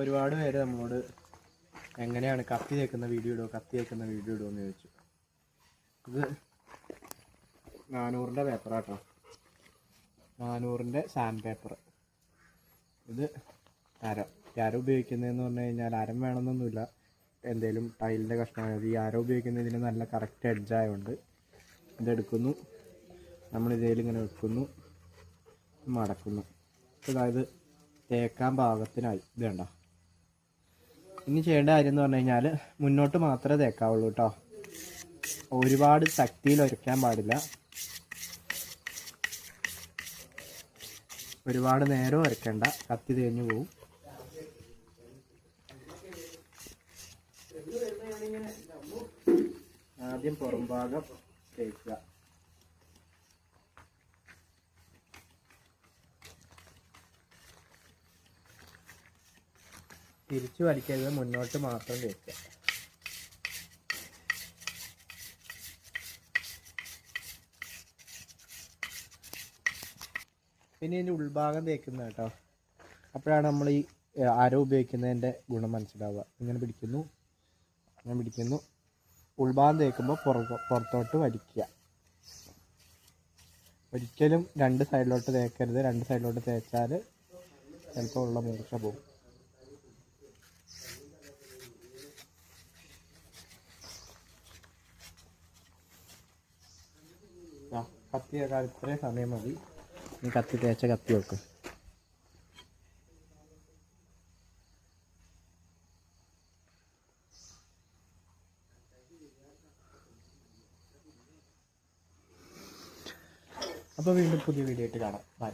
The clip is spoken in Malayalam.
ഒരുപാട് പേര് നമ്മളോട് എങ്ങനെയാണ് കത്തി തേക്കുന്ന വീഡിയോ ഇടുമോ കത്തി തേക്കുന്ന വീഡിയോ ഇടുമോ എന്ന് ചോദിച്ചു. ഇത് നാനൂറിന്റെ പേപ്പറാട്ടോ നാനൂറിന്റെ സാൻഡ് പേപ്പർ ഇത് അരം അര ഉപയോഗിക്കുന്നതെന്ന് പറഞ്ഞു കഴിഞ്ഞാൽ അരം വേണമെന്നൊന്നുമില്ല. എന്തേലും ടൈലിന്റെ കഷ്ണമായത് ഈ അര ഉപയോഗിക്കുന്നതിന് നല്ല കറക്റ്റ് എഡ്ജായതുകൊണ്ട് ഇതെടുക്കുന്നു. നമ്മൾ ഇതേലിങ്ങനെ വെക്കുന്നു. മടക്കുന്നു. അതായത് തേക്കാൻ പാകത്തിനായി. ഇത് കണ്ടോ? ഇനി ചെയ്യേണ്ട കാര്യം എന്ന് പറഞ്ഞു കഴിഞ്ഞാൽ മുന്നോട്ട് മാത്രമേ തേക്കാവുള്ളൂ കേട്ടോ ഒരുപാട് ശക്തിയിൽ ഒരയ്ക്കാൻ പാടില്ല. ഒരുപാട് നേരം ഉരയ്ക്കണ്ട കത്തി തേഞ്ഞു പോവും. ആദ്യം പുറംഭാഗം തേക്കുക. തിരിച്ചു വലിക്കരുത്. മുന്നോട്ട് മാത്രം വെക്കുക. പിന്നെ ഇതിന്റെ ഉൾഭാഗം തേക്കുന്ന കേട്ടോ. അപ്പോഴാണ് നമ്മൾ ഈ അര ഉപയോഗിക്കുന്നതിന്റെ ഗുണം മനസ്സിലാവുക. ഇങ്ങനെ പിടിക്കുന്നു. ഇങ്ങനെ പിടിക്കുന്നു. ഉൾഭാഗം തേക്കുമ്പോൾ പുറത്ത് പുറത്തോട്ട് വലിക്കുക. ഒരിക്കലും രണ്ട് സൈഡിലോട്ട് തേക്കരുത്. രണ്ട് സൈഡിലോട്ട് തേച്ചാൽ ചിലപ്പോൾ ഉള്ള മൂർച്ച പോകും. കത്തി വെക്കാൻ ഇത്രയും സമയം മതി. നീ കത്തി തേച്ച കത്തി വെക്ക്. അപ്പോൾ വീണ്ടും പുതിയ വീഡിയോ ആയിട്ട് കാണാം. ബൈ